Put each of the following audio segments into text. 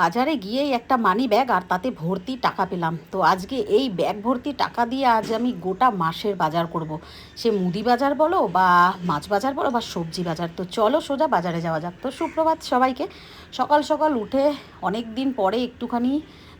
বাজারে গিয়েই একটা মানি ব্যাগ আর তাতে ভর্তি টাকা পেলাম। তো আজকে এই ব্যাগ ভর্তি টাকা দিয়ে আজ আমি গোটা মাসের বাজার করব। সে মুদি বাজার বলো বা মাছ বাজার বলো বা সবজি বাজার। তো চলো সোজা বাজারে যাওয়া যাক। তো সুপ্রভাত সবাইকে। সকাল সকাল উঠে অনেক দিন পরে একটুখানি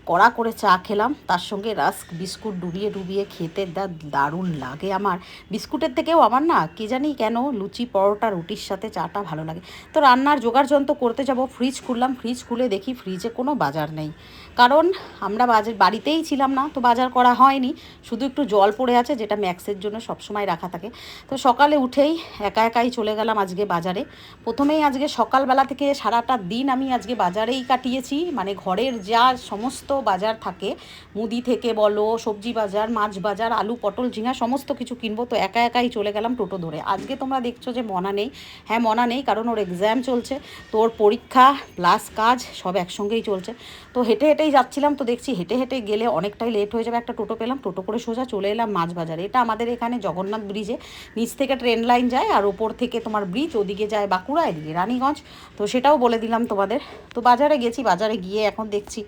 কড়া করে চা খেলাম। তার সঙ্গে রাস্ক বিস্কুট ডুবিয়ে ডুবিয়ে খেতে দা দারুণ লাগে আমার। বিস্কুটের থেকেও আমার না, কে জানি কেন লুচি, পরোটা, রুটির সাথে চাটা ভালো লাগে। তো রান্নার জোগাড় যন্ত্র করতে যাব ফ্রিজ খুললাম। ফ্রিজ খুলে দেখি ফ্রিজে কোনো বাজার নেই। কারণ আমরা বাজার বাড়িতেই ছিলাম না, তো বাজার করা হয়নি। শুধু একটু জল পড়ে আছে, যেটা ম্যাক্সের জন্য সবসময় রাখা থাকে। তো সকালে উঠেই একা একাই চলে গেলাম আজকে বাজারে। প্রথমেই আজকে সকালবেলা থেকে সারাটা দিন আমি আজকে বাজারেই কাটিয়েছি। মানে ঘরের যা সমস্ত বাজার থাকে। মুদি থেকে বলো, সবজি বাজার, মাছ বাজার, আলু, পটল, ঝিঙা, সমস্ত কিছু কিনবো। তো একা একাই চলে গেলাম টোটো ধরে। আজকে তোমরা দেখছ যে মনা নেই। হ্যাঁ মনা নেই, কারণ ওর এক্সাম চলছে। তো ওর পরীক্ষা প্লাস কাজ সব একসঙ্গেই চলছে। তো হেঁটে হেঁটেই যাচ্ছিলাম, তো দেখছি হেঁটে হেঁটে গেলে অনেকটাই লেট হয়ে যাবে। একটা টোটো পেলাম, টোটো করে সোজা চলে এলাম মাছ বাজারে। এটা আমাদের এখানে জগন্নাথ ব্রিজে নিচ থেকে ট্রেন লাইন যায় আর ওপর থেকে তোমার ব্রিজ ওদিকে যায় বাঁকুড়া, এদিকে রানীগঞ্জ। তো সেটাও বলে দিলাম তোমাদের। তো বাজারে গেছি, বাজারে গিয়ে এখন দেখছি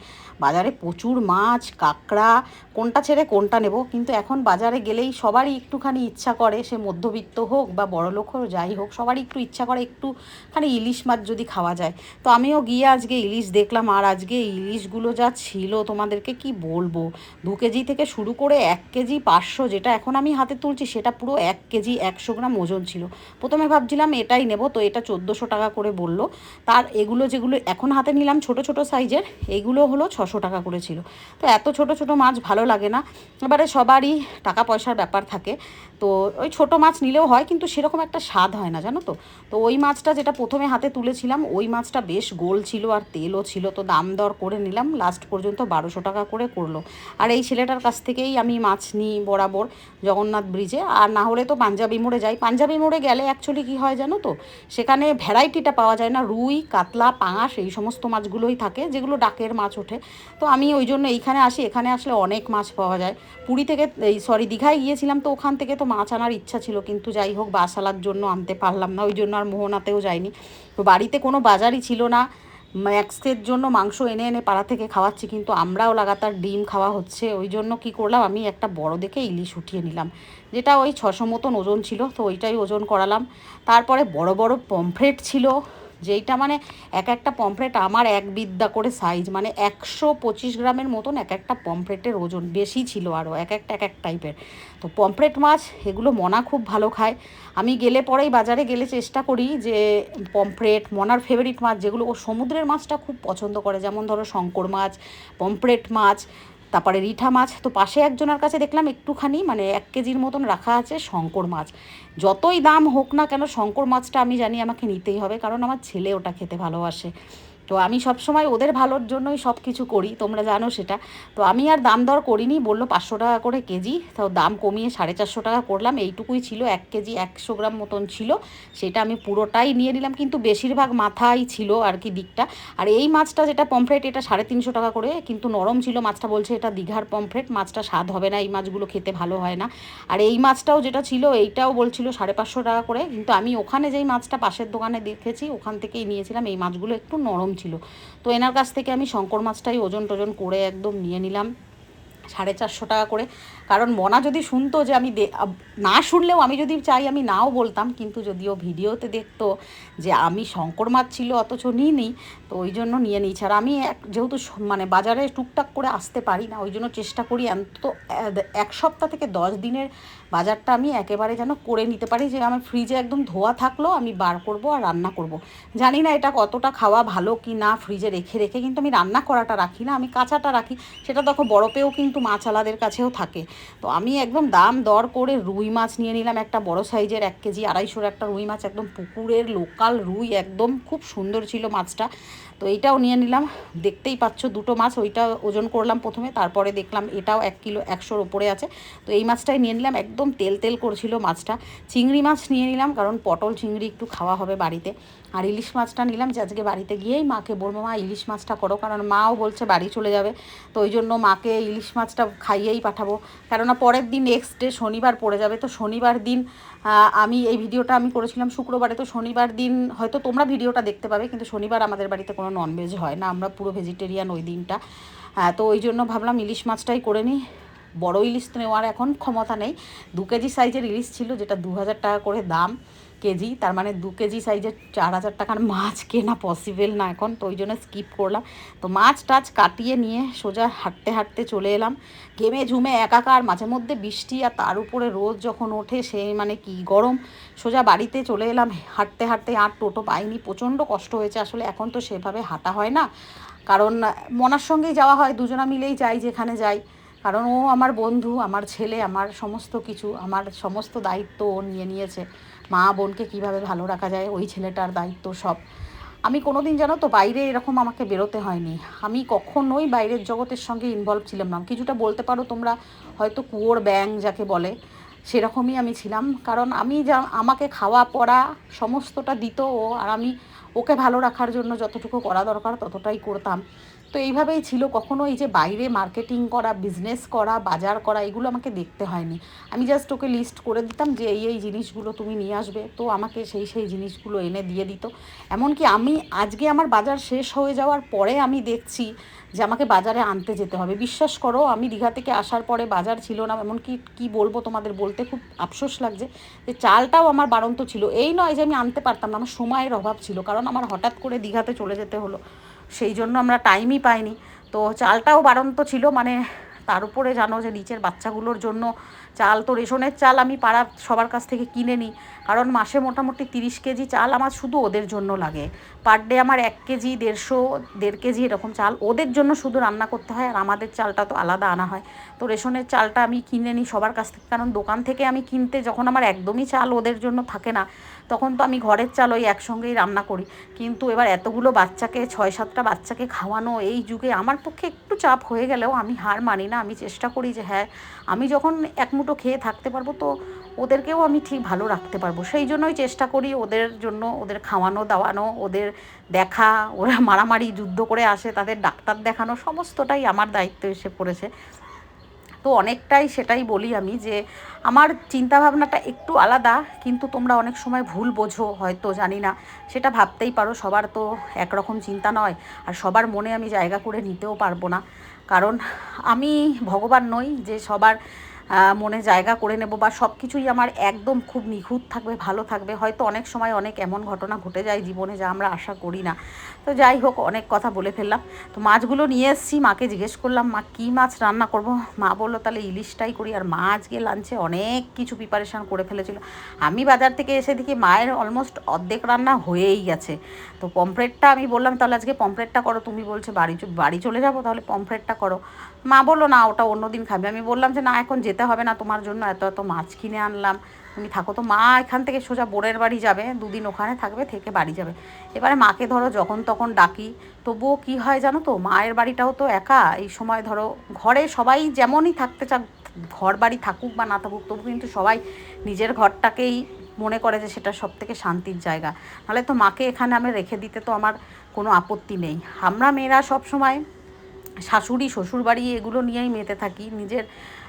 বাজারে প্রচুর মাছ, কাঁকড়া, কোনটা ছেড়ে কোনটা নেব, কিন্তু এখন বাজারে গেলেই সবারই একটুখানি ইচ্ছা করে, সে মধ্যবিত্ত হোক বা বড়লোক হোক, যাই হোক, সবারই একটু ইচ্ছা করে একটুখানি ইলিশ মাছ যদি খাওয়া যায়। তো আমিও গিয়ে আজকে ইলিশ দেখলাম, আর আজকে ইলিশগুলো যা ছিল, তোমাদেরকে কি বলব? দু কেজি থেকে শুরু করে এক কেজি পাঁচশো যেটা এখন আমি হাতে তুলছি, সেটা পুরো এক কেজি একশো গ্রাম ওজন ছিল। প্রথমে ভাবছিলাম এটাই নেব, তো এটা চোদ্দোশো টাকা করে বলল। তার এগুলো যেগুলো এখন হাতে নিলাম, ছোট ছোট সাইজের, এগুলো হলো ছশো টাকা করে ছিল। তো এত ছোট ছোট মাছ ভালো লাগে না। এবারে সবারই টাকা পয়সার ব্যাপার থাকে। তো ওই ছোট মাছ নিলেও হয়, কিন্তু সেরকম একটা স্বাদ হয় না, জানো তো? তো ওই মাছটা যেটা প্রথমে হাতে তুলেছিলাম, ওই মাছটা বেশ গোল ছিল আর তেলও ছিল, তো দাম দর করে নিলাম লাস্ট পর্যন্ত বারোশো টাকা করে করল। আর এই ছেলেটার কাছ থেকেই আমি মাছ নিই বরাবর জগন্নাথ ব্রিজে, আর না হলে তো পাঞ্জাবি মোড়ে যাই। পাঞ্জাবি মোড়ে গেলে অ্যাকচুয়ালি কী হয় জানো তো? সেখানে ভ্যারাইটিটা পাওয়া যায় না, রুই, কাতলা, পাঙাশ, এই সমস্ত মাছগুলোই থাকে, যেগুলো ডাকের মাছ ওঠে। তো আমি ওই জন্য এইখানে আসি, এখানে আসলে অনেক মাছ পাওয়া যায়। পুরী থেকে, এই সরি দীঘায় গিয়েছিলাম তো ওখান থেকে তো মাছ আনার ইচ্ছা ছিল, কিন্তু যাই হোক বাসালার জন্য আনতে পারলাম না, ওই জন্য আর মোহনাতেও যাইনি। তো বাড়িতে কোনো বাজারই ছিল না, ম্যাক্সের জন্য মাংস এনে এনে পাড়া থেকে খাওয়াচ্ছি, কিন্তু আমরাও লাগাতার ডিম খাওয়া হচ্ছে, ওই জন্য কি করলাম, আমি একটা বড় দেখে ইলিশ উঠিয়ে নিলাম, যেটা ওই ছশো মতন ওজন ছিল, তো ওইটাই ওজন করালাম। তারপরে বড় বড় পমফ্রেট ছিল যেইটা মানে এক একটা পমফ্রেট আমার এক বিদ্যা করে সাইজ মানে একশো পঁচিশ গ্রামের মতন এক একটা পমফ্রেটের ওজন, বেশি ছিল আরও এক একটা, এক এক টাইপের তো পমফ্রেট মাছ, এগুলো মনা খুব ভালো খায়। আমি গেলে পরেই বাজারে গেলে চেষ্টা করি যে পমফ্রেট মনার ফেভারিট মাছ যেগুলো, ও সমুদ্রের মাছটা খুব পছন্দ করে, যেমন ধরো শঙ্কর মাছ পমফ্রেট মাছ তারপরে রিঠা মাছ, তো পাশে একজনের কাছে দেখলাম একটুখানি মানে এক কেজির মতন রাখা আছে শঙ্কর মাছ। যতই দাম হোক না কেন শঙ্কর মাছটা আমি জানি আমাকে নিতেই হবে, কারণ আমার ছেলে ওটা খেতে ভালোবাসে। তো আমি সব সময় ওদের ভালোর জন্যই সব কিছু করি, তোমরা জানো সেটা। তো আমি আর দাম দর করিনি, বলল পাঁচশো টাকা করে কেজি। তো দাম কমিয়ে সাড়ে চারশো টাকা করলাম, এইটুকুই ছিল, এক কেজি একশো গ্রাম মতন ছিল। সেটা আমি পুরোটাই নিয়ে নিলাম, কিন্তু বেশিরভাগ মাথাই ছিল আর কি দিকটা। আর এই মাছটা যেটা পমফ্রেট এটা সাড়ে তিনশো টাকা করে, কিন্তু নরম ছিল মাছটা, বলছে এটা দীঘার পমফ্রেট মাছটা স্বাদ হবে না, এই মাছগুলো খেতে ভালো হয় না। আর এই মাছটাও যেটা ছিল, এইটাও বলছিল সাড়ে পাঁচশো টাকা করে, কিন্তু আমি ওখানে যেই মাছটা পাশের দোকানে দেখেছি, ওখান থেকেই নিয়েছিলাম, এই মাছগুলো একটু নরম ছিল। তো এনার কাছ থেকে আমি শঙ্কর মাছটাই ওজন টোজন করে একদম নিয়ে নিলাম, সাড়ে চারশো টাকা করে। কারণ মনা যদি শুনতো যে আমি না শুনলেও আমি যদি চাই আমি নাও বলতাম, কিন্তু যদিও ভিডিওতে দেখতো যে আমি শঙ্কর মাছ ছিল, অথচ নিই নি, তো ওই জন্য নিয়ে নিই। ছাড়া আমি এক, যেহেতু মানে বাজারে টুকটাক করে আসতে পারি না, ওই জন্য চেষ্টা করি অন্তত এক সপ্তাহ থেকে দশ দিনের বাজারটা আমি একেবারে যেন করে নিতে পারি, যে আমার ফ্রিজে একদম ধোয়া থাকলেও আমি বার করব আর রান্না করব। জানি না এটা কতটা খাওয়া ভালো কি না ফ্রিজে রেখে রেখে, কিন্তু আমি রান্না করাটা রাখি না, আমি কাঁচাটা রাখি। সেটা দেখো বরফেও কিন্তু মাছ আলাদের কাছেও থাকে। তো আমি একদম দাম দর করে রুই মাছ নিয়ে নিলাম একটা বড় সাইজের এক কেজি, আড়াইশোর একটা রুই মাছ, একদম পুকুরের লোকাল রুই, একদম খুব সুন্দর ছিল মাছটা। তো এইটাও নিয়ে নিলাম। দেখতেই পাচ্ছ দুটো মাছ, ওইটা ওজন করলাম প্রথমে, তারপরে দেখলাম এটাও এক কিলো একশোর ওপরে আছে। তো এই মাছটাই নিয়ে নিলাম, একদম তেল তেল করছিল মাছটা। চিংড়ি মাছ নিয়ে নিলাম, কারণ পটল, চিংড়ি একটু খাওয়া হবে বাড়িতে। আর ইলিশ মাছটা নিলাম যে আজকে বাড়িতে গিয়েই মাকে বলব, মা, ইলিশ মাছটা করো। কারণ মাও বলছে বাড়ি চলে যাবে। তো ওই জন্য মাকে ইলিশ মাছটা খাইয়েই পাঠাবো। কেননা পরের দিন নেক্সট ডে শনিবার পড়ে যাবে। তো শনিবার দিন আমি এই ভিডিওটা আমি করেছিলাম শুক্রবারে। তো শনিবার দিন হয়তো তোমরা ভিডিওটা দেখতে পাবে, কিন্তু শনিবার আমাদের বাড়িতে কোনো ননভেজ হয় না। আমরা পুরো ভেজিটেরিয়ান ওই দিনটা। তো ওই জন্য ভাবলাম ইলিশ মাছটাই করে নিই। বড় ইলিশ নেওয়ার এখন ক্ষমতা নেই। দু কেজি সাইজের ইলিশ ছিল, যেটা দু হাজার টাকা করে দাম। কেজি, তার মানে দু কেজি সাইজের চার হাজার টাকার মাছ কেনা পসিবল না এখন, তো ওই জন্য স্কিপ করলাম। তো মাছ টাছ কাটিয়ে নিয়ে সোজা হাঁটতে হাঁটতে চলে এলাম। ঘেমে ঝুমে একাকার, মাঝে মধ্যে বৃষ্টি আর তার উপরে রোদ যখন ওঠে, সে মানে কি গরম, সোজা বাড়িতে চলে এলাম। হাঁটতে হাঁটতে আর টোটো পাইনি, প্রচণ্ড কষ্ট হয়েছে। আসলে এখন তো সেভাবে হাঁটা হয় না। কারণ মনার সঙ্গেই যাওয়া হয়, দুজনা মিলেই যাই যেখানে যাই। কারণ ও আমার বন্ধু, আমার ছেলে, আমার সমস্ত কিছু, আমার সমস্ত দায়িত্ব ও নিয়ে নিয়েছে। মা বোনকে কীভাবে ভালো রাখা যায়, ওই ছেলেটার দায়িত্ব সব। আমি কোনো দিন জানো তো বাইরে এরকম আমাকে বেরোতে হয়নি। আমি কখনোই বাইরের জগতের সঙ্গে ইনভলভ ছিলাম না। কিছুটা বলতে পারো তোমরা হয়তো কুয়োর ব্যাং যাকে বলে, সেরকমই আমি ছিলাম। কারণ আমি যা, আমাকে খাওয়া পড়া সমস্তটা দিত ও, আর আমি ওকে ভালো রাখার জন্য যতটুকু করা দরকার ততটাই করতাম। তো এইভাবেই ছিল। কখনো এই যে বাইরে মার্কেটিং করা বিজনেস করা, বাজার করা, এগুলো আমাকে দেখতে হয়নি। আমি জাস্ট ওকে লিস্ট করে দিতাম যে এই এই জিনিসগুলো তুমি নিয়ে আসবে। তো আমাকে সেই সেই জিনিসগুলো এনে দিয়ে দিত। এমনকি আমি আজকে আমার বাজার শেষ হয়ে যাওয়ার পরে আমি দেখছি যে আমাকে বাজারে আনতে যেতে হবে। বিশ্বাস করো, আমি দীঘা থেকে আসার পরে বাজার ছিল না। এমনকি কি বলব তোমাদের বলতে খুব আফসোস লাগছে যে চালটাও আমার বাড়ন্ত ছিল। এই নয় যে আমি আনতে পারতাম না, আমার সময়ের অভাব ছিল। কারণ আমার হঠাৎ করে দীঘাতে চলে যেতে হলো। সেই জন্য আমরা টাইমই পাইনি। তো চালটাও বাড়ন্ত ছিল মানে তার উপরে জানো যে নিচের বাচ্চাগুলোর জন্য চাল তো রেশনের চাল আমি পাড়ার সবার কাছ থেকে কিনে নিই। কারণ মাসে মোটামুটি তিরিশ কেজি চাল আমার শুধু ওদের জন্য লাগে। পার ডে আমার এক কেজি, দেড়শো, দেড় কেজি এরকম চাল ওদের জন্য শুধু রান্না করতে হয়, আর আমাদের চালটা তো আলাদা আনা হয়। তো রেশনের চালটা আমি কিনে নিই সবার কাছ থেকে, কারণ দোকান থেকে আমি কিনতে যখন আমার একদমই চাল ওদের জন্য থাকে না তখন তো আমি ঘরের চাল ওই একসঙ্গেই রান্না করি। কিন্তু এবার এতগুলো বাচ্চাকে ছয় সাতটা বাচ্চাকে খাওয়ানো এই যুগে আমার পক্ষে একটু চাপ হয়ে গেলেও আমি হার মানি না। আমি চেষ্টা করি যে হ্যাঁ আমি যখন এক মুঠো খেয়ে থাকতে পারব তো ওদেরকেও আমি ঠিক ভালো রাখতে পারব। সেই জন্যই চেষ্টা করি ওদের জন্য ওদের খাওয়ানো, দাওয়ানো, ওদের দেখা, ওরা মারামারি, যুদ্ধ করে আসে, তাদের ডাক্তার দেখানো, সমস্তটাই আমার দায়িত্ব এসে পড়েছে। তো অনেকটাই সেটাই বলি আমি যে আমার চিন্তাভাবনাটা একটু আলাদা, কিন্তু তোমরা অনেক সময় ভুল বোঝো, হয়তো জানি না। সেটা ভাবতেই পারো, সবার তো একরকম চিন্তা নয়, আর সবার মনে আমি জায়গা করে নিতেও পারব না। কারণ আমি ভগবান নই যে সবার মনে জায়গা করে নেব বা সব কিছুই আমার একদম খুব নিখুঁত থাকবে, ভালো থাকবে। হয়তো অনেক সময় অনেক এমন ঘটনা ঘটে যায় জীবনে যা আমরা আশা করি না। তো যাই হোক, অনেক কথা বলে ফেললাম। তো মাছগুলো নিয়ে এসেছি, মাকে জিজ্ঞেস করলাম, মা, কী মাছ রান্না করব? মা বলল, তাহলে ইলিশটাই করি। আর মা আজকে লাঞ্চে অনেক কিছু প্রিপারেশান করে ফেলেছিল। আমি বাজার থেকে এসে দেখি মায়ের অলমোস্ট অর্ধেক রান্না হয়েই গেছে। তো পমফ্রেটটা আমি বললাম, তাহলে আজকে পমফ্রেটটা করো। তুমি বলছে, বাড়ি বাড়ি চলে যাব, তাহলে পমফ্রেটটা করো। মা বলল, না, ওটা অন্য দিন খাবে। আমি বললাম যে, না, এখন যেতে হবে না তোমার জন্য, এত এত মাছ কিনে আনলাম। তুমি থাকো তো, মা এখান থেকে সোজা বোরের বাড়ি যাবে, দুদিন ওখানে থাকবে, থেকে বাড়ি যাবে। এবারে মাকে ধরো, যখন তখন ডাকি, তবুও কি হয় জানো তো, মায়ের বাড়িটাও তো একা। এই সময় ধরো, ঘরে সবাই যেমনই থাকতে চাক, ঘর বাড়ি থাকুক বা না থাকুক, তবু কিন্তু সবাই নিজের ঘরটাকেই মনে করে যে সেটা সব থেকে শান্তির জায়গা। নাহলে তো মাকে এখানে আমি রেখে দিতে তো আমার কোনো আপত্তি নেই। আমরা মেয়েরা সব সময় শাশুড়ি, শ্বশুরবাড়ি এগুলো নিয়েই মেতে থাকি। নিজের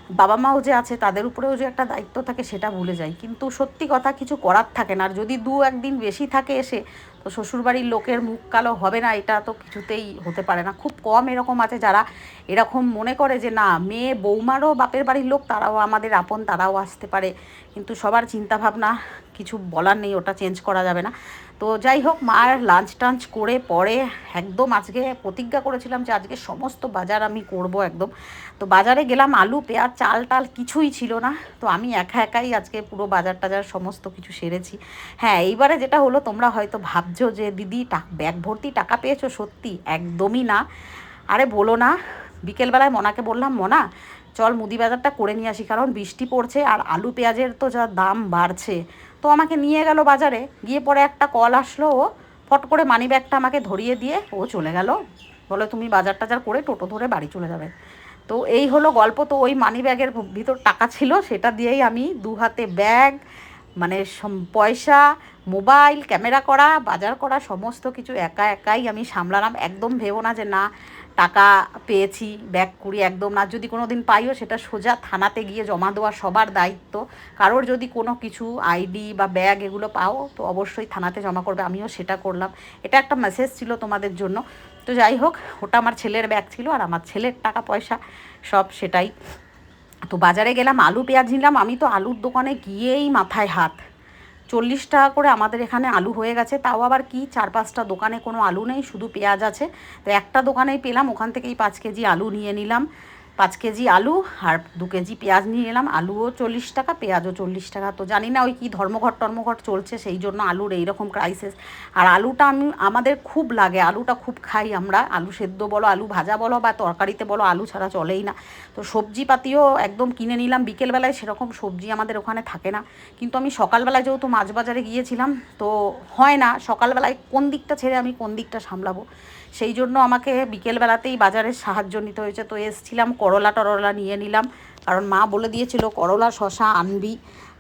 বাবা মাও যে আছে, তাদের উপরেও যে একটা দায়িত্ব থাকে সেটা ভুলে যাই। কিন্তু সত্যি কথা কিছু করার থাকে না। আর যদি দু একদিন বেশি থাকে এসে, তো শ্বশুরবাড়ির লোকের মুখ কালো হবে না, এটা তো কিছুতেই হতে পারে না। খুব কম এরকম আছে যারা এরকম মনে করে যে, না, মেয়ে বৌমারও বাপের বাড়ির লোক, তারাও আমাদের আপন, তারাও আসতে পারে। কিন্তু সবার চিন্তাভাবনা কিছু বলার নেই, ওটা চেঞ্জ করা যাবে না। তো যাই হোক, মার লাঞ্চ টাঞ্চ করে পরে একদম আজকে প্রতিজ্ঞা করেছিলাম যে আজকে সমস্ত বাজার আমি করব একদম। তো বাজারে গেলাম আলু, পেঁয়াজ, চাল টাল কিছুই ছিল না। তো আমি একা একাই আজকে পুরো বাজার টাজার সমস্ত কিছু সেরেছি। হ্যাঁ এইবারে যেটা হলো, তোমরা হয়তো ভাবছ যে, দিদি ব্যাগ ভর্তি টাকা পেয়েছ? সত্যি, একদমই না। আরে বলো না, বিকেলবেলায় মনাকে বললাম, মনা, চল মুদি বাজারটা করে নিয়ে আসি, কারণ বৃষ্টি পড়ছে আর আলু, পেঁয়াজের তো যা দাম বাড়ছে। তো আমাকে নিয়ে গেল বাজারে, গিয়ে পরে একটা কল আসলো ও, ফট করে মানি ব্যাগটা আমাকে ধরিয়ে দিয়ে ও চলে গেল। বলে, তুমি বাজার টাজার করে টোটো ধরে বাড়ি চলে যাবে। তো এই হলো গল্প। তো ওই মানি ব্যাগের ভিতর টাকা ছিল, সেটা দিয়েই আমি দু হাতে ব্যাগ মানে পয়সা মোবাইল ক্যামেরা করা, বাজার করা, সমস্ত কিছু একা একাই আমি সামলালাম। একদম ভেবো না যে না টাকা পেয়েছি ব্যাগ কুড়ি একদম না। যদি কোনো দিন পাইও, সেটা সোজা থানাতে গিয়ে জমা দেওয়া সবার দায়িত্ব। কারোর যদি কোনো কিছু আইডি বা ব্যাগ এগুলো পাও, তো অবশ্যই থানাতে জমা করবে। আমিও সেটা করলাম। এটা একটা মেসেজ ছিল তোমাদের জন্য। তো যাই হোক, ওটা আমার ছেলের ব্যাগ ছিল আর আমার ছেলের টাকা পয়সা সব সেটাই। তো বাজারে গেলাম, আলু পেঁয়াজ নিলাম। আমি তো আলুর দোকানে গিয়েই মাথায় হাত। চল্লিশ টাকা করে আমাদের এখানে আলু হয়ে গেছে। তাও আবার কি, চার পাঁচটা দোকানে কোনো আলু নেই, শুধু পেঁয়াজ আছে। তো একটা দোকানেই পেলাম, ওখান থেকেই পাঁচ কেজি আলু নিয়ে নিলাম। পাঁচ কেজি আলু আর দু কেজি পেঁয়াজ নিয়ে এলাম। আলুও চল্লিশ টাকা, পেঁয়াজও চল্লিশ টাকা। তো জানি না ওই কি ধর্মঘট টর্মঘট চলছে, সেই জন্য আলুর এইরকম ক্রাইসিস আর আলুটা আমি, আমাদের খুব লাগে, আলুটা খুব খাই আমরা। আলু সেদ্ধ বলো, আলু ভাজা বলো বা তরকারিতে বলো, আলু ছাড়া চলেই না। তো সবজিপাতিও একদম কিনে নিলাম। বিকেলবেলায় সেরকম সবজি আমাদের ওখানে থাকে না। কিন্তু আমি সকালবেলায় যেহেতু মাছ বাজারে গিয়েছিলাম, তো হয় না সকালবেলায় কোন দিকটা ছেড়ে আমি কোন দিকটা সামলাবো। সেই জন্য আমাকে বিকেলবেলাতেই বাজারের সাহায্য নিতে হয়েছে। তো এসছিলাম, করলা টরলা নিয়ে নিলাম। কারণ মা বলে দিয়েছিল, করলা শশা আনবি।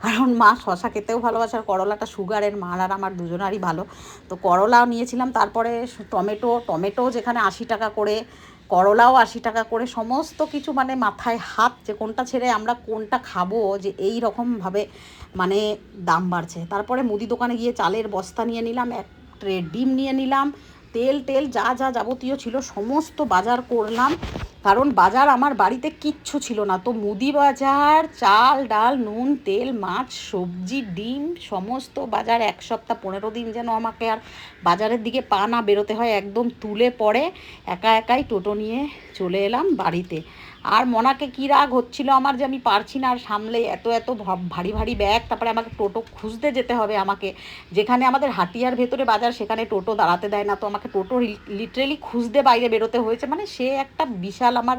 কারণ মা শশা খেতেও ভালোবাসে আর করলাটা সুগারের মার আর আমার দুজনারই ভালো। তো করলাও নিয়েছিলাম, তারপরে টমেটো টমেটো যেখানে আশি টাকা করে, করলাও আশি টাকা করে, সমস্ত কিছু মানে মাথায় হাত যে কোনটা ছেড়ে আমরা কোনটা খাব যে এই রকমভাবে মানে দাম বাড়ছে। তারপরে মুদি দোকানে গিয়ে চালের বস্তা নিয়ে নিলাম, এক ট্রে ডিম নিয়ে নিলাম তেল টেল যা যা যাবতীয় ছিল সমস্ত বাজার করলাম। কারণ বাজার আমার বাড়িতে কিচ্ছু ছিল না। তো মুদি বাজার, চাল, ডাল, নুন, তেল, মাছ, সবজি, ডিম, সমস্ত বাজার এক সপ্তাহ, পনেরো দিন যেন আমাকে আর বাজারের দিকে পা না বেরোতে হয়, একদম তুলে পড়ে একা একাই টোটো নিয়ে চলে এলাম বাড়িতে। আর মনাকে কী রাগ হচ্ছিল আমার যে আমি পারছি না আর সামলে এত এত ভারী ভারী ব্যাগ, তারপরে আমাকে টোটো খুঁজতে যেতে হবে আমাকে। যেখানে আমাদের হাতিয়ার ভেতরে বাজার, সেখানে টোটো দাঁড়াতে দেয় না, তো আমাকে টোটো লিটারেলি খুঁজতে বাইরে বেরোতে হয়েছে। মানে সে একটা বিশাল আমার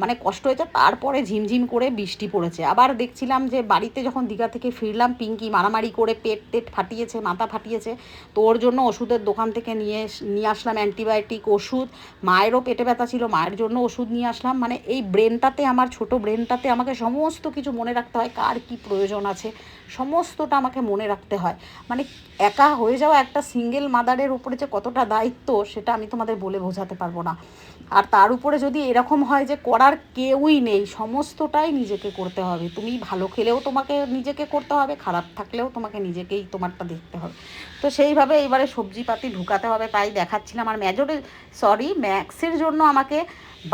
মানে কষ্ট হয়েছে। তারপরে ঝিমঝিম করে বৃষ্টি পড়েছে। আবার দেখছিলাম যে বাড়িতে যখন দীঘা থেকে ফিরলাম, পিঙ্কি মারামারি করে পেট টেট ফাটিয়েছে, মাথা ফাটিয়েছে। তো ওর জন্য ওষুধের দোকান থেকে নিয়ে নিয়ে আসলাম অ্যান্টিবায়োটিক ওষুধ। মায়েরও পেটে ব্যথা ছিল, মায়ের জন্য ওষুধ নিয়ে আসলাম। মানে এই ব্রেনটাতে আমার ছোট ব্রেনটাতে আমাকে সমস্ত কিছু মনে রাখতে হয় কার কি প্রয়োজন আছে। সমস্তটা আমাকে মনে রাখতে হয়। মানে একা হয়ে যাওয়া একটা সিঙ্গেল মাদারের উপরে যে কতটা দায়িত্ব, সেটা আমি তোমাদের বলে বোঝাতে পারব না। আর তার উপরে যদি এরকম হয় যে করার কেউই নেই, সমস্তটাই নিজেকে করতে হবে। তুমি ভালো খেলেও তোমাকে নিজেকে করতে হবে, খারাপ থাকলেও তোমাকে নিজেকেই তোমারটা দেখতে হবে। তো সেইভাবে এবারে সবজিপাতি ঢুকাতে হবে, তাই দেখাচ্ছিলাম আর মেজরে সরি ম্যাক্সের জন্য আমাকে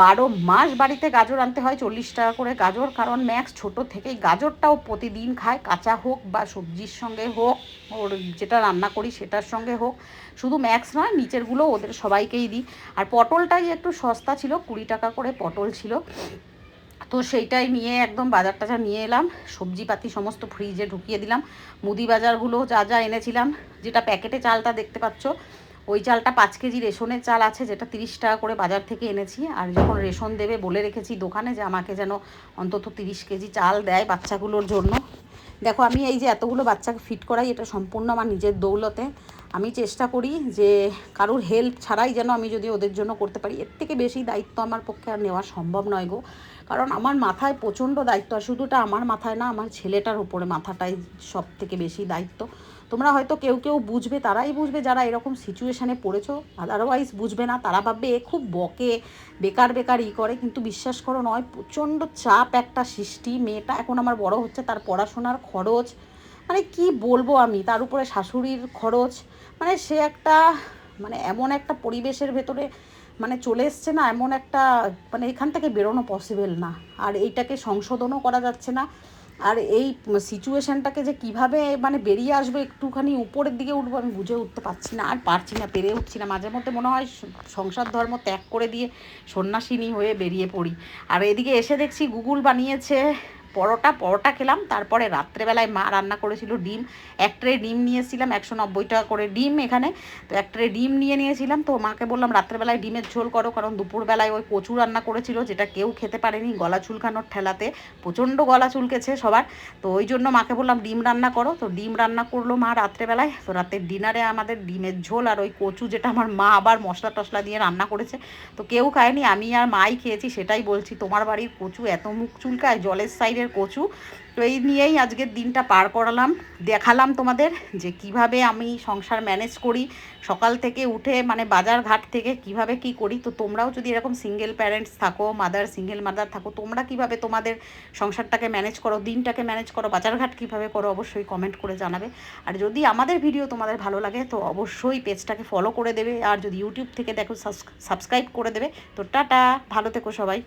বারো মাস বাড়িতে গাজর আনতে হয়, চল্লিশ টাকা করে গাজর। কারণ ম্যাক্স ছোট থেকেই গাজরটাও প্রতিদিন খায়, কাঁচা হোক বা সবজির সঙ্গে হোক, ওর যেটা রান্না করি সেটার সঙ্গে হোক, শুধু ম্যাক্স নয়, নিচেরগুলো ওদের সবাইকেই দিই। আর পটলটাই একটু সস্তা ছিল, কুড়ি টাকা করে পটল ছিল। তো সেইটাই নিয়ে একদম বাজার টাজার নিয়ে এলাম। সবজিপাতি সমস্ত ফ্রিজে ঢুকিয়ে দিলাম। মুদি বাজারগুলো যা যা এনেছিলাম, যেটা প্যাকেটে চালটা দেখতে পাচ্ছ, ওই চালটা পাঁচ কেজি রেশনের চাল আছে, যেটা তিরিশ টাকা করে বাজার থেকে এনেছি। আর যখন রেশন দেবে বলে রেখেছি দোকানে যে আমাকে যেন অন্তত তিরিশ কেজি চাল দেয় বাচ্চাগুলোর জন্য। দেখো, আমি এই যে এতগুলো বাচ্চাকে ফিট করাই, এটা সম্পূর্ণ আমার নিজের দৌলতে। আমি চেষ্টা করি যে কারোর হেল্প ছাড়াই যেন আমি যদি ওদের জন্য করতে পারি। এর থেকে বেশি দায়িত্ব আমার পক্ষে আর নেওয়া সম্ভব নয় গো। কারণ আমার মাথায় প্রচণ্ড দায়িত্ব, আর শুধুটা আমার মাথায় না, আমার ছেলেটার উপরে মাথাটাই সব থেকে বেশি দায়িত্ব। তোমরা হয়তো কেউ কেউ বুঝবে, তারাই বুঝবে যারা এরকম সিচুয়েশানে পড়েছো। আদারওয়াইজ বুঝবে না, তারা ভাববে এ খুব বকে, বেকার বেকার ই করে। কিন্তু বিশ্বাস করো নয়, প্রচণ্ড চাপ একটা সৃষ্টি। মেয়েটা এখন আমার বড় হচ্ছে, তার পড়াশোনার খরচ মানে কি বলব আমি? তার উপরে শাশুড়ির খরচ মানে সে একটা মানে এমন একটা পরিবেশের ভেতরে মানে চলে এসছে না, এমন একটা মানে এখান থেকে বেরোনো পসিবল না। আর এইটাকে সংশোধনও করা যাচ্ছে না। আর এই সিচুয়েশানটাকে যে কীভাবে মানে বেরিয়ে আসব, একটুখানি উপরের দিকে উঠবো, আমি বুঝে উঠতে পারছি না, আর পারছি না, পেরে উঠছি না। মাঝে মধ্যে মনে হয় সংসার ধর্ম ত্যাগ করে দিয়ে সন্ন্যাসিনী হয়ে বেরিয়ে পড়ি। আর এদিকে এসে দেখছি গুগল বানিয়েছে পরোটা পরোটা খেলাম। তারপরে রাত্রেবেলায় মা রান্না করেছিল ডিম। এক ট্রে ডিম নিয়ে এসেছিলাম একশো নব্বই টাকা করে ডিম এখানে। তো এক ট্রে ডিম নিয়ে নিয়েছিলাম। তো মাকে বললাম, রাত্রেবেলায় ডিমের ঝোল করো, কারণ দুপুরবেলায় ওই কচু রান্না করেছিল, যেটা কেউ খেতে পারেনি গলা চুলকানোর ঠেলাতে। প্রচণ্ড গলা চুলকেছে সবার। তো ওই জন্য মাকে বললাম, ডিম রান্না করো। তো ডিম রান্না করল মা রাত্রেবেলায়। তো রাতের ডিনারে আমাদের ডিমের ঝোল আর ওই কচু যেটা আমার মা আবার মশলা টশলা দিয়ে রান্না করেছে। তো কেউ খায়নি, আমি আর মাই খেয়েছি, সেটাই বলছি। তোমার বাড়ির কচু এত মুখ চুলকায়, জলের সাইডের সিজনের কচু। তো এই নিয়েই আজকের দিনটা পার করালাম। দেখালাম তোমাদের যে কীভাবে আমি সংসার ম্যানেজ করি। সকাল থেকে উঠে মানে বাজার ঘাট থেকে কীভাবে কি করি। তো তোমরাও যদি এরকম সিঙ্গেল প্যারেন্টস থাকো মাদার সিঙ্গেল মাদার থাকো, তোমরা কীভাবে তোমাদের সংসারটাকে ম্যানেজ করো, দিনটাকে ম্যানেজ করো বাজারঘাট কীভাবে করো অবশ্যই কমেন্ট করে জানাবে। আর যদি আমাদের ভিডিও তোমাদের ভালো লাগে, তো অবশ্যই পেজটাকে ফলো করে দেবে। আর যদি ইউটিউব থেকে দেখো সাবস্ক্রাইব করে দেবে। তো টাটা, ভালো থেকো সবাই।